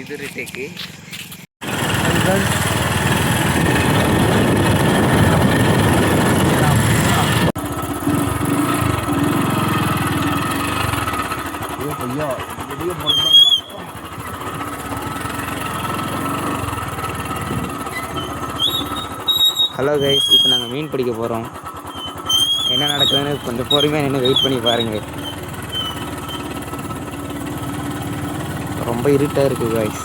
ಇದು ರೀತಿ hello guys இப்போ நாங்கள் மீன் பிடிக்க போகிறோம் என்ன நடக்குதுன்னு கொஞ்சம் பொறுமையாக நின்று வெயிட் பண்ணி பாருங்க. ரொம்ப இருட்டாக இருக்குது கைஸ்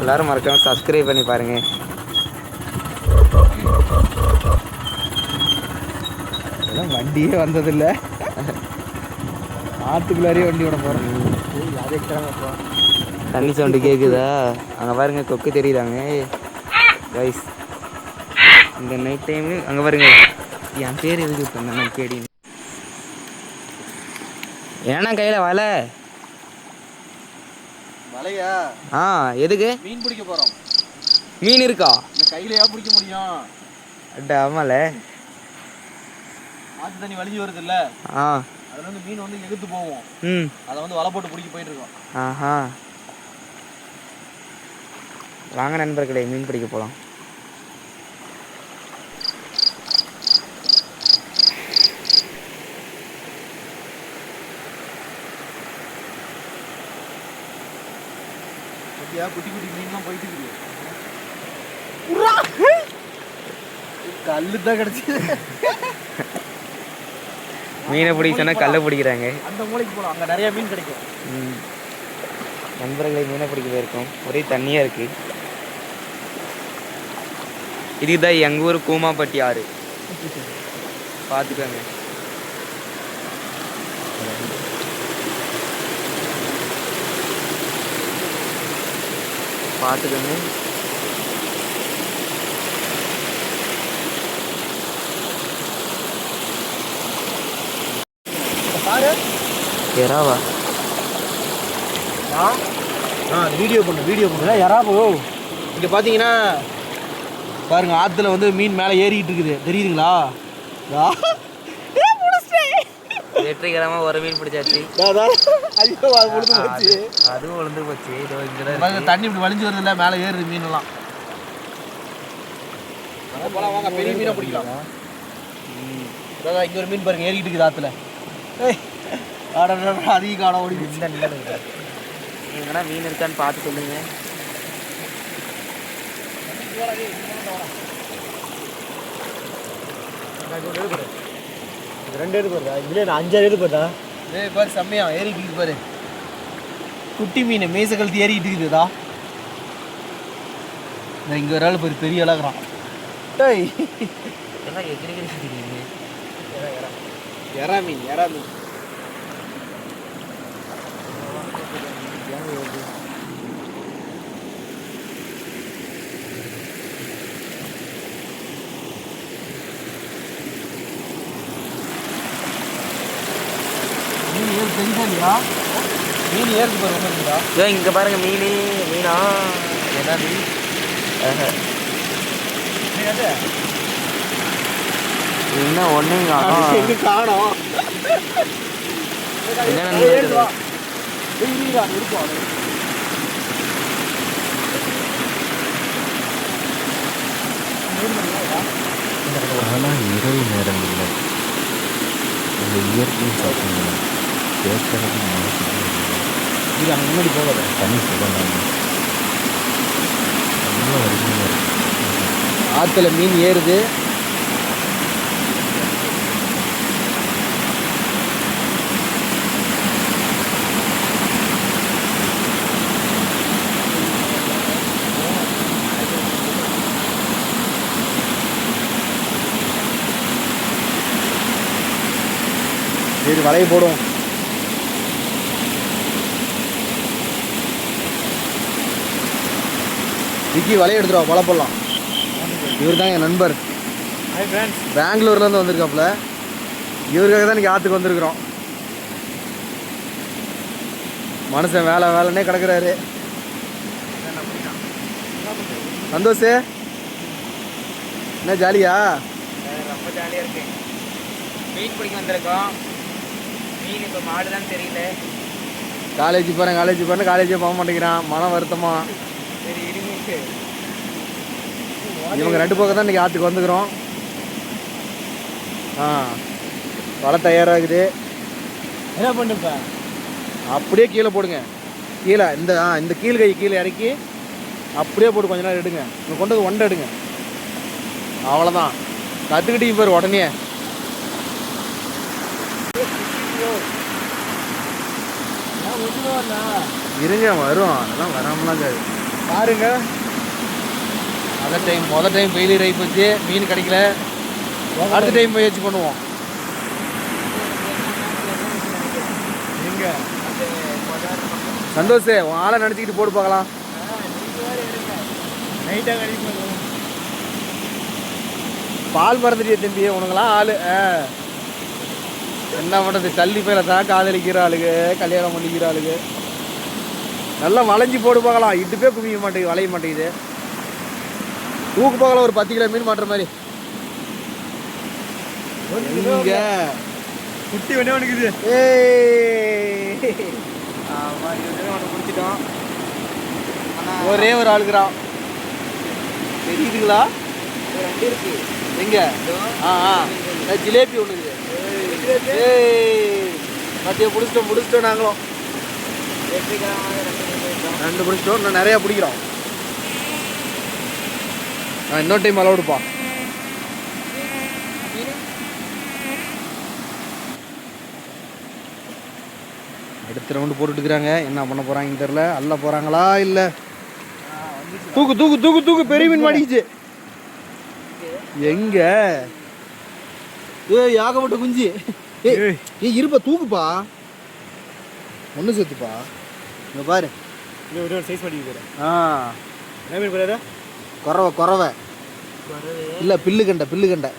எல்லாரும் மறக்காம சப்ஸ்கிரைப் பண்ணி பாருங்க. இதெல்லாம் வண்டியே வந்ததில்ல. ஆற்றுக்குள்ளாரே வண்டி விட போகிறோம் அதே கிளம்ப தண்ணி சவுண்டு கேட்குதா அங்கே பாருங்க கொக்கு தெரியுதாங்க? கைஸ் இந்த நைட் டைமு அங்கே பாருங்க. என் பேர் எதுக்கு இப்போ நான் கேடி ஏன்னா கையில் வலை? வலையா? ஆ எதுக்கு? மீன் பிடிக்க போகிறோம் மீன் இருக்கா? இந்த கையிலையா பிடிக்க முடியும்? அட்ட ஆமால. ஆற்று தண்ணி வலிஞ்சு வருது இல்ல ஆ. அதுல வந்து மீன் வந்து எகுத்து போவோம் ம். அதை வந்து வலை போட்டு பிடிக்க போயிட்டு இருக்கோம். ஆஹா. வாங்க நண்பர்களே மீன் பிடிக்க போகலாம் அப்படியா? குட்டி குட்டி மீன்லாம் போயிட்டு கல்லு தான் கிடச்சி. மீனை பிடிக்க சொன்னால் கல்லை பிடிக்கிறாங்க. அந்த மூளைக்கு போகலாம் அங்கே நிறைய மீன் கிடைக்கும். நண்பர்களை மீனை பிடிக்க போயிருக்கோம். ஒரே தண்ணியாக இருக்கு. இதுதான் எங்கள் ஊர் கூமாப்பட்டி ஆறு. பார்த்துக்கோங்க பார்த்துக்கோங்க பாரு. எறாவா? ஆ. வீடியோ பண்ணு வீடியோ பண்ணு. யாராபோ இங்கே பார்த்தீங்கன்னா பாருங்க ஆற்றுல வந்து மீன் மேலே ஏறிக்கிட்டு இருக்குது. தெரியுதுங்களா. வெற்றிகரமாக ஒரு மீன் பிடிச்சாச்சு. ஐயோ அது முழுது போச்சு. அது- அதுவும் விழுந்து போச்சு. தண்ணி இப்படி வலிஞ்சு வருது இல்லை மேலே ஏறுது மீனெல்லாம். வாங்க போலாம் வாங்க. பெரிய மீனை பிடிக்கலாம். இங்கே ஒரு மீன் பாருங்க ஏறிக்கிட்டு இருக்குது ஆற்றுல ஏய் ஆட அதிக காண ஓடி மீன் இருக்கான்னு பார்த்து சொல்லுங்க ரெண்டு போறதா இதுல நான் அஞ்சாறு எடுத்து போறதா ஏய் பாரு செம்மையா இருக்குது பாரு. குட்டி மீன் மேச கழுத்து ஏறிட்டு இருக்குதுதா இந்த இங்க ஒரு ஆள் பாரு பெரிய அழகுறான் டேய். எறா மீன் எறா மீன் மீன் ஏறு தெரியுதா இல்லையா மீன் ஏறுது பாரு ஒன்றுங்களா இதோ இங்க பாருங்க மீன் மீனா. என்ன மீன் ஆஹா. என்ன ஒண்ணுங்க எங்க காணோம்? இருக்கும் ஆனால் இரவு நேரங்களில் அந்த இயற்கையை பார்த்தீங்கன்னா மனசுக்கு இது அங்கே முன்னாடி போகாத. அருமையாக இருக்கும் ஆற்றுல மீன் ஏறுது. சரி வலையை போடும். விக்கி வலையை எடுத்துருவா வலை போடலாம். இவர் தான் என் நண்பர் பெங்களூர்லேருந்து வந்திருக்காப்புல. இவருக்காக தான் இன்னைக்கு ஆற்றுக்கு வந்திருக்கிறோம். மனுஷன் வேலை வேலைன்னே கிடக்குறாரு. சந்தோஷ் என்ன ஜாலியா? ரொம்ப ஜாலியாக இருக்கு. மீன் பிடிக்க வந்திருக்கோம். மீன் இப்போ மாடு தான் தெரியல. காலேஜ் போகிறேன் காலேஜ் போகிறேன் காலேஜே போக மாட்டேங்கிறான். மன வருத்தமா. சரி இவங்க ரெண்டு பக்கம் தான் இன்னைக்கு ஆற்றுக்கு வந்துக்கிறோம். ஆ வலை தயாராகுது. என்ன பண்ணுப்ப? அப்படியே கீழே போடுங்க. கீழே இந்த ஆ இந்த கீழ் கை கீழே இறக்கி அப்படியே போட்டு கொஞ்ச நேரம் எடுங்க. இங்கே கொண்டு வந்து ஒண்டை எடுங்க. அவ்வளோதான் கற்றுக்கிட்டீங்க பாரு உடனே. இருங்க வரும் அதெல்லாம் வராமலாம் பாருங்க. அதர் டைம் முத டைம் ஃபெயிலியர் ஆகி போச்சு மீன் கிடைக்கல. அடுத்த டைம் முயற்சி பண்ணுவோம். சந்தோஷ் உன் ஆளை நினச்சிக்கிட்டு போட்டு பார்க்கலாம். நைட்டாக பால் மறந்துட்டிய தம்பி உனக்கெல்லாம் ஆள். ஆ. என்ன பண்ணுறது தள்ளி பேர தான் காதலிக்கிற ஆளுக கல்யாணம் பண்ணிக்கிற ஆளுக்கு. நல்லா வளைஞ்சி போட்டு பார்க்கலாம். இட்டுப்பே குவிக்க மாட்டேங்குது வளைய மாட்டேங்குது. தூக்கு பார்க்கலாம் ஒரு பத்து கிலோ மீன் மாட்டுற மாதிரி. இங்க குட்டி ஒன்றே ஒன்றுக்குது ஏய். ஆமாம் ஒன்று பிடிச்சிட்டோம் ஆனால் ஒரே ஒரு ஆளுக்குறான் தெரியுதுங்களா? ரெண்டு இருக்கு எங்க? ஆ ஆ. ஜிலேபி ஒன்று இருக்குது ஏய். மத்திய பிடிச்சிட்டோம் பிடிச்சிட்டோம் நாங்களும். ரெண்டு பிடிச்சிட்டோம் இன்னும் நிறையா பிடிக்கிறோம். ஆ இன்னொரு டைம் அலௌடுப்பா அடுத்த ரவுண்டு போட்டுட்டுக்கிறாங்க என்ன பண்ண போகிறாங்கன்னு தெரில அள்ள போகிறாங்களா இல்லை. தூக்கு தூக்கு தூக்கு தூக்கு. பெரிய மீன் மாட்டிக்கிச்சு. எங்க? ஏய் யாகப்பட்ட குஞ்சு. ஏய் ஏய். இருப்பா தூக்குப்பா. ஒன்று சேர்த்துப்பா. இங்க பாரு. சைஸ் பண்ணிட்டு ஆ. என்ன மீன் குறவை குறவை. இல்லை பில்லு கண்டை பில்லு கண்டை.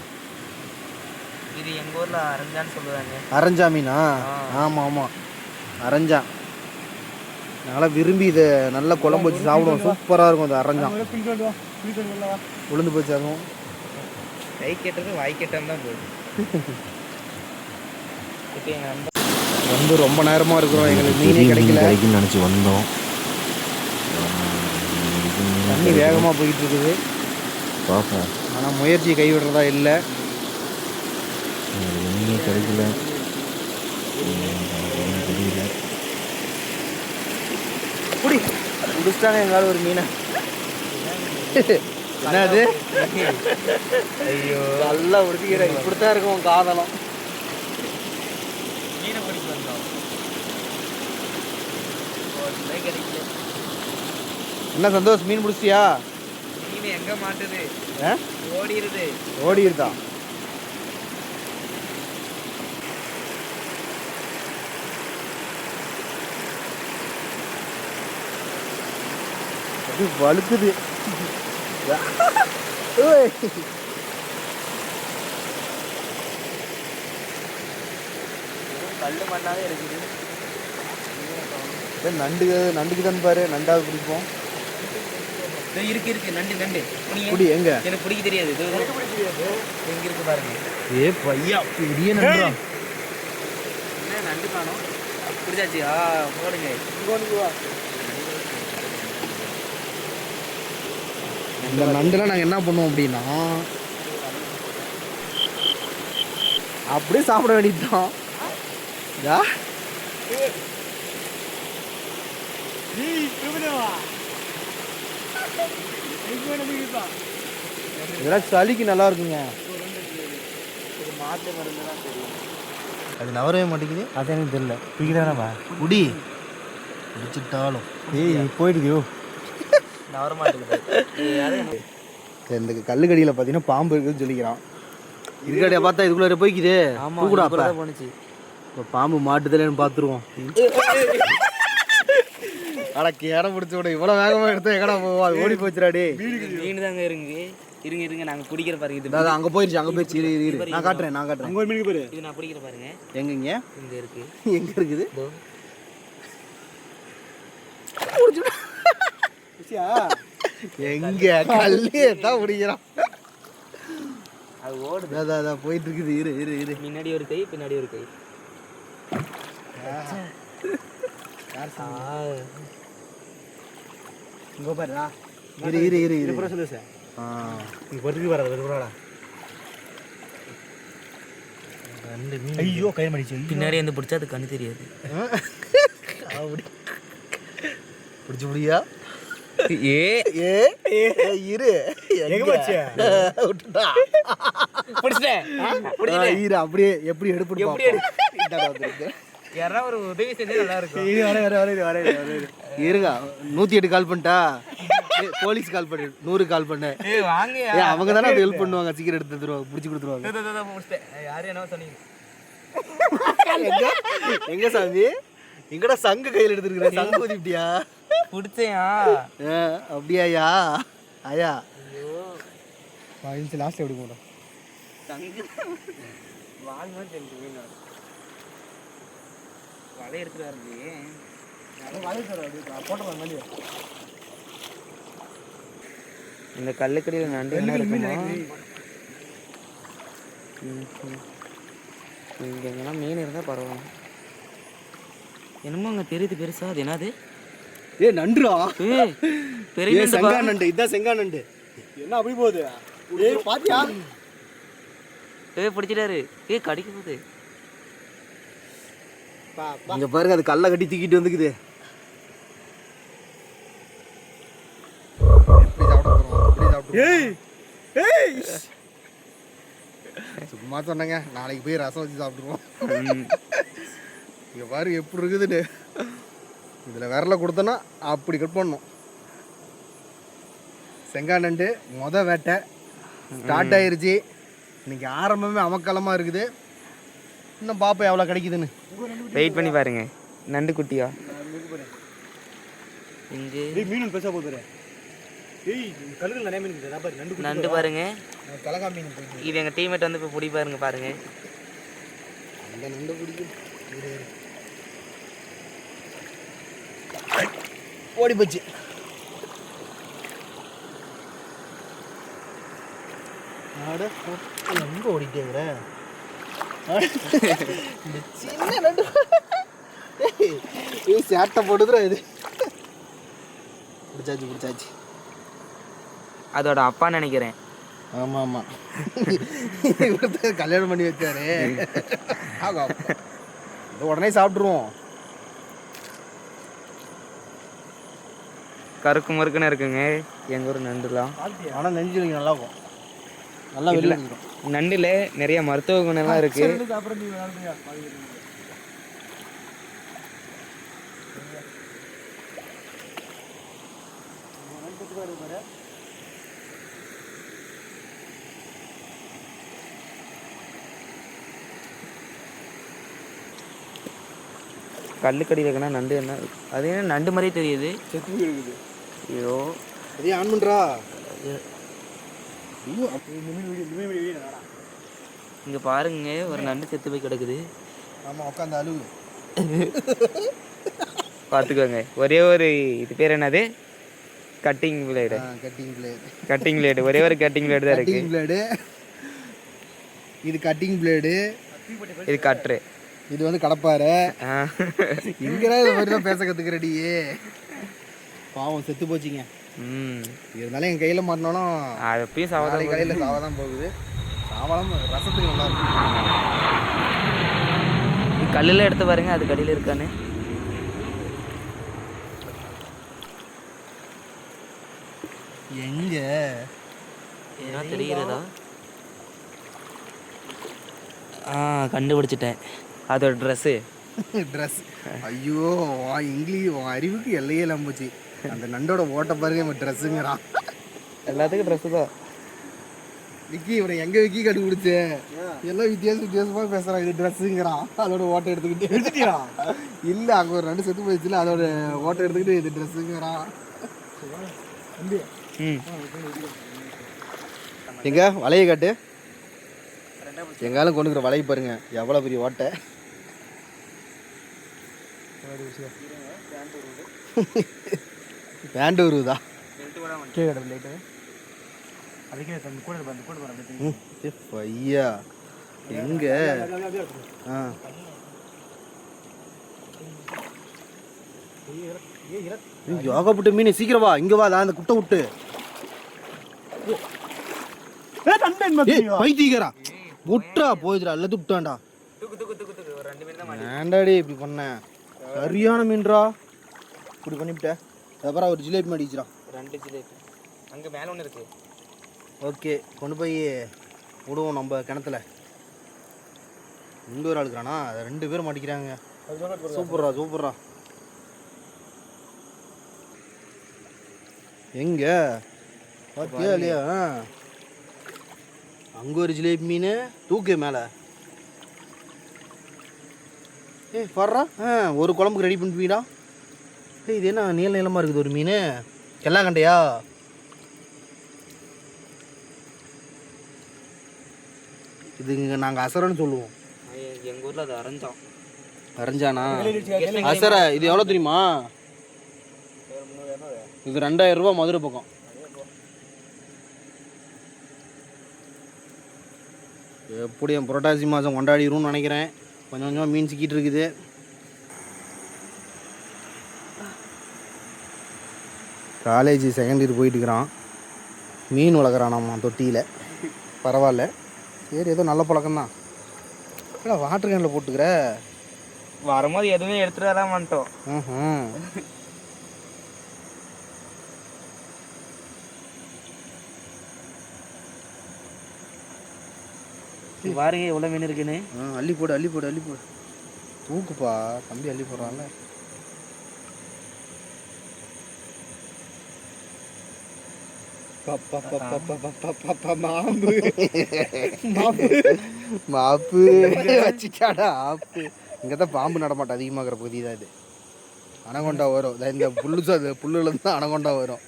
இது எங்கள் ஊரில் அரைஞ்சான்னு சொல்லுவாங்க. அரஞ்சா மீனா. ஆமாம். ஆமாம் அரஞ்சா. நாங்களாம் விரும்பி இதை நல்லா குழம்பு வச்சு சாப்பிடுவோம். சூப்பராக இருக்கும் இந்த அரஞ்சான் பின் கொண்டு வா பின் கொண்டு வரலாம் வா உளுந்து போச்சு அதுவும் கை கெட்டது வாய் கெட்டாம தான் போகுது. வந்து ரொம்ப நேரமாக இருக்கிறோம் எங்களுக்கு. மீனே கிடைக்கல. நினச்சி வந்தோம். தண்ணி வேகமாக போயிட்டு இருக்குது பார்ப்போம் ஆனால் முயற்சி கைவிடுறதா இல்லை. மீனே கிடைக்கல. தெரியல குடி. குடிச்சிட்டாங்க எங்கால ஒரு மீனை. என்னது? ஐயோ. நல்லா உடுத்திக்கிற இப்படித்தான் இருக்கும் காதலம் மீனை பிடிக்க வந்தோம் ஒன்றுமே கிடைக்கல என்ன சந்தோஷ் மீன் பிடிச்சியா மீன் எங்கே மாட்டுது? ஓடிடுது ஓடி இருக்கா அது வழுக்குது. ஓய். கல் மண்ணாவே இருக்குது. நண்டு நண்டுக்கு தான் பாரு. நண்டாவது பிடிப்போம். இதோ இருக்கு இருக்கு. நண்டு நண்டு. குடி எங்க? எனக்கு பிடிக்க தெரியாது. இது எங்க இருக்கு பாருங்க. ஏ பையா பெரிய நண்டா. என்ன நண்டு காணோம்? பிடிச்சாச்சு ஆ போடுங்க. இந்த நண்டுலாம் நாங்கள் என்ன பண்ணுவோம் அப்படின்னா அப்படியே சாப்பிட வேண்டியதுதான் நீ திரும்ப வா எங்க வேணும் போயிருப்பா இதெல்லாம் சளிக்கு நல்லா இருக்குங்க. அது நவரவே மாட்டேங்குது. அது எனக்கு தெரியல. பிடிக்கிறானப்பா குடி குடிச்சிட்டாலும் ஏய் போயிடுதியோ நவர மாட்டேங்குது. இந்த கல்லுக்கடியில் பார்த்தீங்கன்னா பாம்பு இருக்குன்னு சொல்லிக்கிறான். இதுக்கடியா பார்த்தா இதுக்குள்ளே போய்க்குது. கூடா அப்ப. போனுச்சு இப்போ பாம்பு மாட்டுதலேன்னு பார்த்துருவோம் அட கேட பிடிச்ச விட. இவ்வளோ வேகமாக எடுத்தா எங்கடா போவோம் அது ஓடி போச்சுடா டே மீன் தாங்க இருங்க. இருங்க இருங்க. நாங்க பிடிக்கிற பாருங்க இது அங்கே போயிருச்சு அங்கே போயிருச்சு. இரு இரு, இரு. நான் காட்டுறேன் நான் காட்டுறேன். ஒரு மீனுக்கு பேரு. இது நான் பிடிக்கிற பாருங்க. எங்கங்க? இங்க இருக்கு. எங்கே இருக்குது? எங்க? கல்லே தான் பிடிக்கிறான் அது ஓடுது. அதான் அதான் போயிட்டு இருக்குது. இரு இரு இரு. முன்னாடி ஒரு கை பின்னாடி ஒரு கை. இங்கே பாருடா இரு இரு இரு இரு. இது சொல்லு சார். ஆ. இங்கே பத்துக்கு வராது வருவாடா ஐயோ கை மடிச்சு பின்னாடி வந்து பிடிச்சா அது கண்ணு தெரியாது. அப்படி. பிடிச்சி முடியா ஏ. ஏ. ஏ. இரு. எங்க? போச்சு? விட்டுட்டா. பிடிச்சிட்டேன். அப்படியே எப்படி எடுப்பு? எப்படி யாராவது ஒரு உதவி செஞ்சா நல்லா இருக்கும் இது வர வர வர வர இருங்க நூத்தி எட்டு கால் பண்ணிட்டா போலீஸ் கால் பண்ணு நூறு கால் பண்ணு. அவங்க தானே ஹெல்ப் பண்ணுவாங்க சீக்கிரம் எடுத்து தருவாங்க பிடிச்சி கொடுத்துருவாங்க. யாரும் என்ன சொன்னீங்க? எங்க சாமி? எங்கடா சங்கு கையில் எடுத்துருக்குற? சங்கு ஊதிட்டியா பிடிச்சேயா? அப்படியாயா ஆயா லாஸ்ட் எப்படி தெரிஞ்சு மீன் வலை எடுத்துட்டு வரது இந்த கல்லுக்கடியில் நண்டு என்ன இருக்குமா. இங்க மீன் இருந்தால் பரவாயில்ல. என்னமோ அங்கே தெரியுது பெருசா அது என்னது? ஏ ஏய் பெரிய செங்கா. நண்டு இதான் செங்கா நண்டு. என்ன அப்படி போகுது? ஏய் பாத்தியா? ஏய் பிடிச்சிட்டாரு. ஏய் கடிக்க போகுது. இங்க பாருங்க அது கல்லை கட்டி தூக்கிட்டு வந்துக்குது. சும்மா சொன்னேங்க நாளைக்கு போய் ரசம் வச்சு சாப்பிடுவோம் ம். இங்க பாரு எப்படி இருக்குதுன்னு. இதுல விரல கொடுத்தோன்னா அப்படி கட் பண்ணணும். செங்கா நண்டு மொத வேட்டை. ஸ்டார்ட் ஆயிருச்சு. இன்னைக்கு ஆரம்பமே அமக்கலமா இருக்குது. இன்னும் பாப்போம் எவ்வளோ கிடைக்குதுன்னு. வெயிட் பண்ணி பாருங்க. நண்டு குட்டியா இங்கே மீன் இருக்குது. பாரு நண்டு நண்டு பாருங்க. கலகா மீன் போயிட்டு இது எங்க டீம்மேட் வந்து இப்போ பிடி பாருங்க பாருங்க. அந்த நண்டு பிடிக்கும். இரு, இரு. ஓடி போச்சு. எங்க ஓடிட்டேங்கிற சின்ன நண்டு ஏய், சேட்டை போடுதுடா இது பிடிச்சாச்சு பிடிச்சாச்சு அதோட அப்பா நினைக்கிறேன். ஆமா ஆமா இவர்தான் கல்யாணம் பண்ணி வச்சாரு உடனே சாப்பிட்டுருவோம் கருக்கு மறுக்குன்னு இருக்குங்க. எங்க ஊர் நண்டுலாம். ஆனால் நெஞ்சு நல்லா இருக்கும் நல்லா வந்துடும் நண்டுல நிறைய மருத்துவ குணம்லாம் இருக்கு. அப்புறம் நீ விளையாடுறியா கல்லுக்கடி வைக்கனா நண்டு என்ன? அது என்ன நண்டு மாதிரியே தெரியுது. செத்து இருக்குது ஐயோ. அதையும் ஆன் பண்றா? இங்க பாருங்க ஒரு நண்டு செத்து போய் கிடக்குது. ஆமா உட்காந்து அழுவு பார்த்துக்கோங்க ஒரே ஒரு இது பேர் என்னது? Cutting blade cutting blade cutting blade ஒரே ஒரு கட்டிங் பிளேடு தான் இருக்கு. கட்டிங் பிளேடு இது கட்டிங் பிளேடு இது கட்ரு இது வந்து கடப்பாரை ஆ. இங்கதான் இது மாதிரி தான் பேச கத்துக்கிறடியே பாவம் செத்து போச்சுங்க. இருந்தாலும் என் கையில மாட்டினாலும் அது நாளை சாவதான் காலையில சாவ தான் போகுது. சாவலாம் ரசத்துக்கு நல்லா இருக்கும். கல்லில் எடுத்து பாருங்க அது கடியில் இருக்கான்னு. எங்க? ஏன்னா தெரிகிறதா? ஆ கண்டுபிடிச்சிட்டேன். அதோட ட்ரெஸ்ஸு ட்ரெஸ் ஐயோ வா இங்கிலீஷ் அறிவுக்கு எல்லையே இல்லாம அந்த நண்டோட ஓட்ட பாருங்க இவன் ட்ரெஸ்ஸுங்கிறான் எல்லாத்துக்கும் ட்ரெஸ்ஸு தான். விக்கி இவனை எங்க விக்கி கண்டுபிடிச்ச? எல்லாம் வித்தியாச வித்தியாசமா பேசுறான் இது ட்ரெஸ்ஸுங்கிறான் அதோட ஓட்டை எடுத்துக்கிட்டு எடுத்துட்டியா? இல்ல அங்க ஒரு ரெண்டு செத்து போயிடுச்சுல அதோட ஓட்டை எடுத்துக்கிட்டு இது ட்ரெஸ்ஸுங்கிறான் எங்க? வலையை காட்டு. எங்காலும் கொண்டுக்கிற வலையை பாருங்க எவ்வளோ பெரிய ஓட்டை. வர அப்படியே ஐயா எங்க? ஆ. யோகப்பட்ட மீன் சீக்கிரம் வா. இங்க வா அந்த குட்டை விட்டு. பைத்தியக்காரா. விட்றா போயிடுறா. அல்லது விட்டான்டா. தூக்கு தூக்கு தூக்கு தூக்கு ஒரு ரெண்டு மீன் தான் ஏன்டாடி இப்படி பண்ண? சரியான மீன்டா. இப்படி பண்ணிவிட்ட. அப்புறம் ஒரு ஜிலேபி மாடிச்சுடா ரெண்டு ஜிலேபி. அங்கே மேலே ஒன்று இருக்கு. ஓகே கொண்டு போய் விடுவோம் நம்ம கிணத்துல. இங்க ஒரு ஆளுக்குறானா ரெண்டு பேரும் மாட்டிக்கிறாங்க. சூப்பர்ரா சூப்பர்ரா. எங்க? பாத்தியா இல்லையா? அங்க ஒரு ஜிலேபி மீன் தூக்கு மேல. ஏய் பாடுறா ஆ ஒரு குழம்புக்கு ரெடி பண்ணிட்டீடா ஏய் இது என்ன நீள நீளமாக இருக்குது ஒரு மீன்? எல்லாம் கண்டையா? இது இங்கே நாங்கள் அசரன்னு சொல்லுவோம். எங்கள் ஊரில் அது அரைஞ்சோம் அரைஞ்சானா? அசர இது எவ்வளோ தெரியுமா? இது ரெண்டாயிரம் ரூபா மதுரை பக்கம். எப்படி புரட்டாசி மாதம் கொண்டாடிடும்னு நினைக்கிறேன். கொஞ்சம் கொஞ்சமாக மீன் சிக்கிட்டு இருக்குது. காலேஜ் செகண்ட் இயர் போயிட்டு இருக்கிறான் மீன் வளர்க்குறானாம்மா தொட்டியில். பரவாயில்ல. சரி ஏதோ நல்ல பழக்கம்தான். ஏடா வாட்டர் கேனில் போட்டுக்கிற? வரும்போது எதுவுமே எடுத்துட்டு வர மாட்டோம் ம்ஹும். இது பாருங்க எவ்வளோ மீன் இருக்குன்னு. அள்ளி போடு அள்ளி போடு அள்ளி போடு. தூக்குப்பா தம்பி அள்ளி போடுறான்ல. மாம்பு மாப்பு வச்சுட்டாடா ஆப்பு. இங்கே தான் பாம்பு நடமாட்டம் அதிகமாகிற பகுதி தான் இது. அனகொண்டா வரும். இந்த புல்லு சா புல்லுல இருந்து தான் அனகொண்டா வரும்.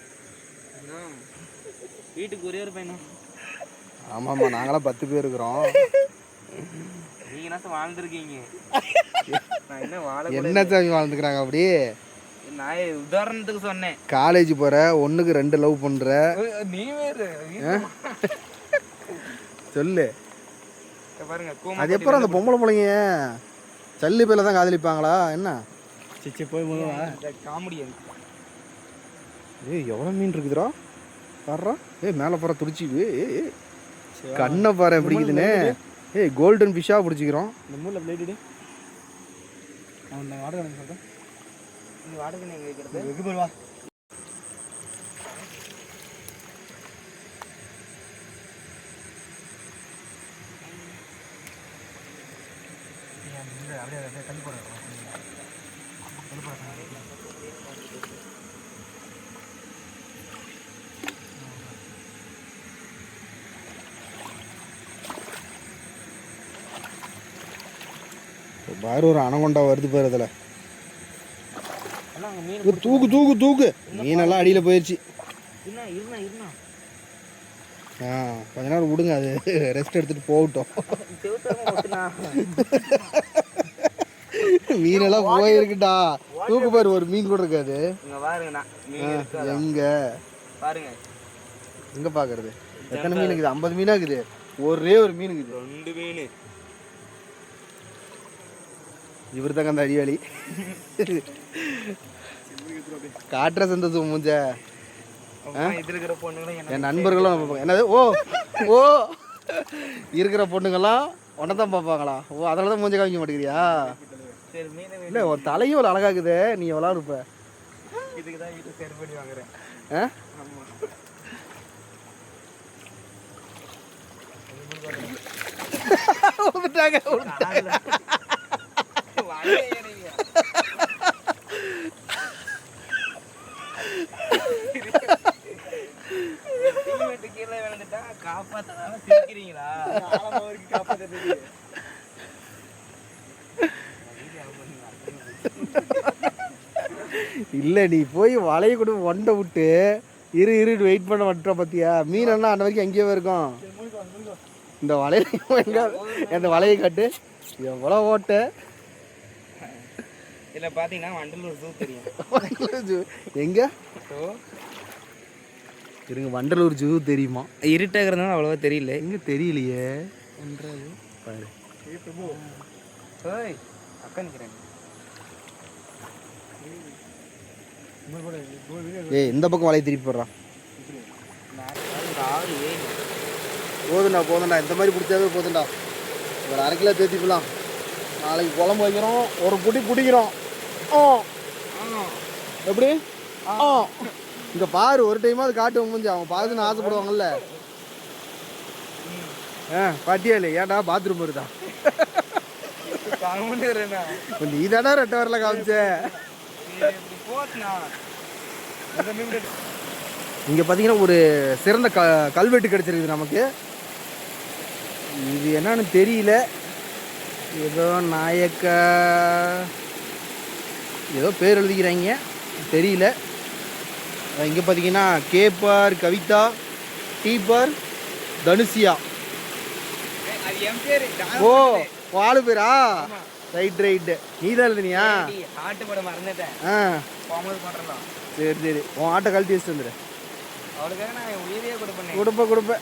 வீட்டுக்கு ஒரே ஒரு பையனும் ஆமாம்மா நாங்களாம் பத்து பேர் இருக்கிறோம். நீங்க என்ன வாழ்ந்துருக்கீங்க? நான் என்ன சாமி வாழ்ந்துக்கிறாங்க அப்படி? நான் உதாரணத்துக்கு சொன்னேன். காலேஜ் போகிற ஒன்றுக்கு ரெண்டு லவ் பண்ணுற நீ வேறு. சொல்லு. பாருங்க அது எப்போ அந்த பொம்பளை பிள்ளைங்க சல்லி பேர்ல தான் காதலிப்பாங்களா? என்ன? சிச்சி போய் காமெடி ஏய் எவ்வளோ மீன் இருக்குதுடா? பாடுறா ஏய் மேலே போகிற துடிச்சி ஏய் கண்ணை பாரு எப்படி இருக்குதுன்னு. ஏய் கோல்டன் ஃபிஷ்ஷாக பிடிச்சிக்கிறோம். இந்த மூலில் பிளேட்டு அவன் நான் வாடகை சொல்கிறேன் நீ வாடகை நீங்கள் வைக்கிறது? வெகு போய் பாரு ஒரு அனகொண்டா வருது பாரு தூக்கு தூக்கு தூக்கு. மீனெல்லாம் அடியில் போயிடுச்சு ஆ கொஞ்ச நேரம் விடுங்க அது ரெஸ்ட் எடுத்துட்டு போகட்டும். ஒட்டுனா மீனெல்லாம் போயிருக்குடா. தூக்கு பாரு ஒரு மீன் கூட இருக்காது. மீன் எங்க? பாருங்க. எங்க பாக்குறது? எத்தனை மீன் இருக்குது ஐம்பது மீனா இருக்குது? ஒரே ஒரு மீன் இருக்குது. ரெண்டு மீன். இவர் தாங்க அந்த அடியாளி காட்டுற சந்தோஷம் மூஞ்ச. என் நண்பர்களும். என்னது? ஓ ஓ இருக்கிற பொண்ணுங்கெல்லாம் உன்னை தான் பார்ப்பாங்களா? ஓ அதில் தான் மூஞ்ச காமிக்க மாட்டேங்கிறியா? இல்லை உன் தலையும் ஒரு அழகாக்குதே நீ எவ்வளோ இருப்ப? இதுக்கு தான் வீட்டு சரி பண்ணி வாங்குறேன். ஆ? ஆமா. இல்லை நீ போய் வலையை கூட ஒண்டை விட்டு இரு இரு வெயிட் பண்ண வந்துட்ட பார்த்தியா மீனெல்லாம் அந்த வரைக்கும் அங்கேயே இருக்கும். இந்த வலையில எங்க அந்த வலையை கட்டு. எவ்வளோ ஓட்ட. இதில் பார்த்தீங்கன்னா வண்டலூர் ஜூ தெரியும். எங்க? இருங்க வண்டலூர் ஜூ தெரியுமா? இருட்டாகிறதுனால அவ்வளோவா தெரியல. எங்க தெரியலையே? பாரு. ஓய் அக்கா நிற்கிறேன் ஏய் இந்த பக்கம் வலையை திருப்பி போடுறான் போதுண்டா போதுண்டா இந்த மாதிரி பிடிச்சாவே போதுண்டா ஒரு அரை கிலோ தேத்திக்கலாம். நாளைக்கு குழம்பு வைக்கிறோம். ஒரு புடி பிடிக்கிறோம். எப்படி? இங்க பாரு ஒரு டைமாவது காட்டு முடிஞ்சு அவன் பார்த்துன்னு ஆசைப்படுவாங்கல்ல. ஆ பாட்டியா இல்லை ஏன்டா பாத்ரூம் வருதா? நீ தானே ரெட்டை வரல காமிச்ச இங்கே பார்த்தீங்கன்னா ஒரு சிறந்த க கல்வெட்டு கிடைச்சிருக்குது நமக்கு. இது என்னன்னு தெரியல. ஏதோ நாயக்க. ஏதோ பேர் எழுதிக்கிறாங்க. தெரியல. இங்கே பார்த்தீங்கன்னா கேப்பார் கவிதா டீப்பார் தனுசியா அது என் பேரு ஓ வாழு பேரா? ரைட் ரைட்டு நீ தான் எழுதுனியா? ஆட்டு படம் மறந்துட்டேன். ஆ. சரி சரி. உன் ஆட்டை கழட்டி வச்சுட்டு வந்துடு அவளுக்காக நான் உயிரையே கொடுப்பேன் கொடுப்ப கொடுப்ப.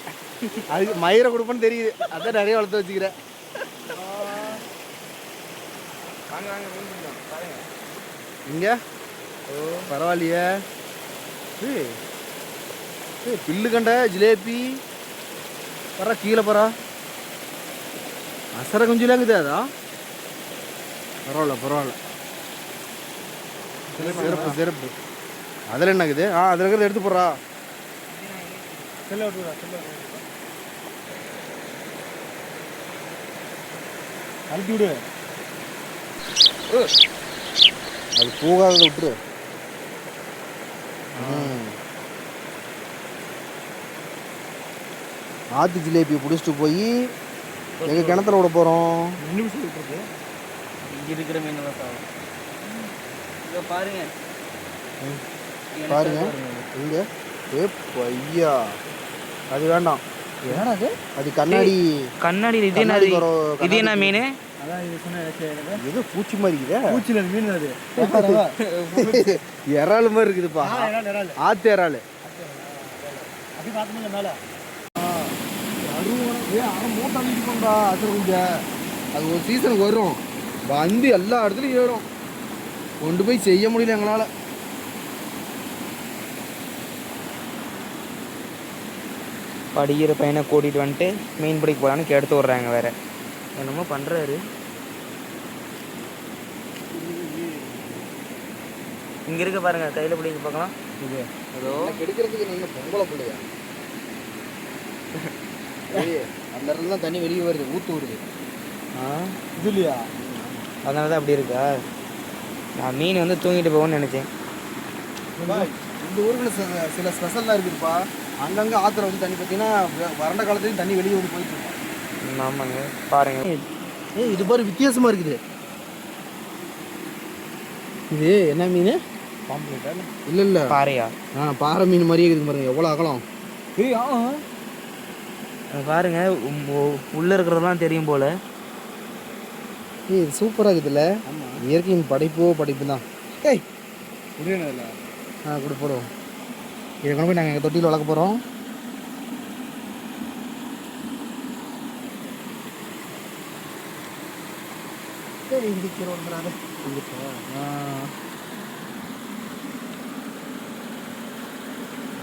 அதுக்கு மயிரை கொடுப்பேன்னு தெரியுது. அதான் நிறைய வளர்த்து வச்சுக்கிறேன். வாங்க வாங்க இங்க? ஓ பரவாயில்லையே. ஏய், பில்லு கண்ட ஜிலேபி. பரா கீழே பரா. அசர குஞ்சுலாங்குது அதா? பரவாயில்ல பரவாயில்ல. சிறப்பு சிறப்பு அதில் என்னக்குது ஆ அதில் இருக்கிறத எடுத்து போடுறா. அழுத்தி விடு. அது போகாத விட்டுரு. ஆத்து ஜிலேபியை பிடிச்சிட்டு போய் எங்கள் கிணத்துல விட போகிறோம் இங்கே இருக்கிற மீன் பாருங்க. பாருங்க. இங்க? ஏ பையா. அது வேண்டாம். அது? கண்ணாடி. கண்ணாடி இது என்ன மீன்? ஏதோ பூச்சி மாதிரி இருக்குதே. பூச்சியில் மீன் அது. இறால் மாதிரி இருக்குதுப்பா. ஆத்து இறால். அப்படி பார்த்தோம்ல மேலே. மூட்டை அழிச்சுக்கோண்டா அது கொஞ்சம் அது ஒரு சீசனுக்கு வரும். வந்து எல்லா இடத்துலையும் ஏறும். கொண்டு போய் செய்ய முடியல எங்களால். படிக்கிற பையனை கூட்டிகிட்டு வந்துட்டு மீன் பிடிக்க போகலான்னு கெடுத்து விட்றாங்க வேற. என்னமோ பண்ணுறாரு இங்கே இருக்க பாருங்க கையில் பிடிக்க பார்க்கலாம். இது. அதோ கெடுக்கிறதுக்கு நீங்கள் பொம்பளை பிள்ளையா? அந்த இடத்துல தான் தண்ணி வெளியே வருது ஊத்து வருது. ஆ? இது இல்லையா அதனால தான் அப்படி இருக்கா? நான் மீன் வந்து தூங்கிட்டு போகும்னு நினச்சேன். இந்த ஊருக்குள்ள சில ஸ்பெஷல்லாம் இருக்குதுப்பா. அங்கங்கே ஆற்றுல வந்து தண்ணி பார்த்தீங்கன்னா வறண்ட காலத்துலையும் தண்ணி வெளியே வந்து போயிட்டு ஆமாங்க பாருங்க. ஏய் இது பாரு வித்தியாசமா இருக்குது. இது என்ன மீன்? பாம்பு இல்லை இல்லை. பாறையா? ஆ பாறை மீன் மாதிரியே இருக்குது பாருங்க எவ்வளோ அகலம். ஏய் ஆ பாருங்க உள்ள இருக்கிறதெல்லாம் தெரியும் போல. ஏய் இது சூப்பராக இருக்குதுல்ல. இயற்கையின் படைப்போ படைப்பு தான் ஏய் புரியல ஆ கூட போடுவோம் இதை கொண்டு போய் நாங்கள் எங்கள் தொட்டியில் வளர்க்க போகிறோம்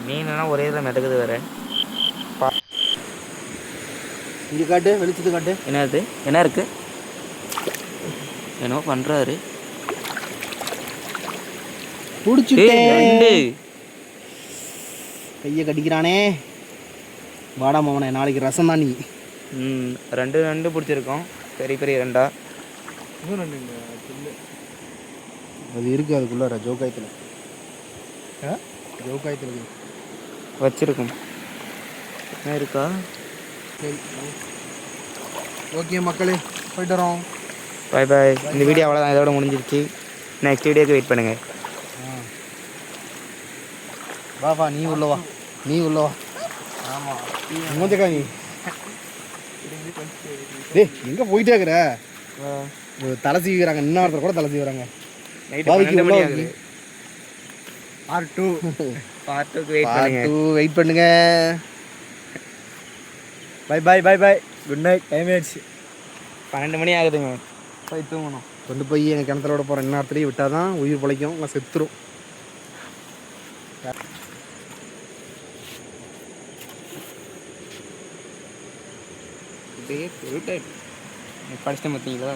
மீன்லாம் ஒரே இதில் மிதக்குது வேற. இங்கே காட்டு வெளிச்சத்து காட்டு. என்னது? என்ன இருக்கு? என்னவோ பண்ணுறாரு பிடிச்சிட்டேன் ரெண்டு கையை கடிக்கிறானே. வாடா மாமனே நாளைக்கு ரசம் தான் நீ. ம் ரெண்டு ரெண்டு பிடிச்சிருக்கோம். பெரிய பெரிய ரெண்டா. இன்னும் ரெண்டு இங்க சில்லு. அது இருக்கு அதுக்குள்ளார? ஜோக்காயத்தில் ஆ? ஜோக்காயத்தில் இருக்கு. வச்சிருக்கோம் என்ன இருக்கா? சரி ஓகே மக்களே போயிட்டு வரோம். பை பாய் இந்த வீடியோ அவ்வளோதான் இதோட முடிஞ்சிருச்சு. நெக்ஸ்ட் வீடியோக்கு வெயிட் பண்ணுங்க. வா வா நீ உள்ள வா. நீ உள்ள வா. ஆமாம் மூஞ்சக்கா நீ? டேய் எங்கே போயிட்டே இருக்கிற? தலை சீவிக்கிறாங்க இன்னொருத்தர் கூட தலை ஆகுது? பார்ட் டூ பார்ட் டூக்கு வெயிட் பண்ணுங்க. வெயிட் பண்ணுங்க. Bye bye bye bye good night time ஆயிடுச்சு. பன்னெண்டு மணி ஆகுதுங்க. போய் தூங்கணும். கொண்டு போய் எனக்கு கிணத்துல விட போகிற இன்னொருத்தரையும் விட்டால் தான் உயிர் பிழைக்கும். இல்லை செத்துரும். அப்படியே போயிட்டு படிச்சுட்டு பார்த்தீங்களா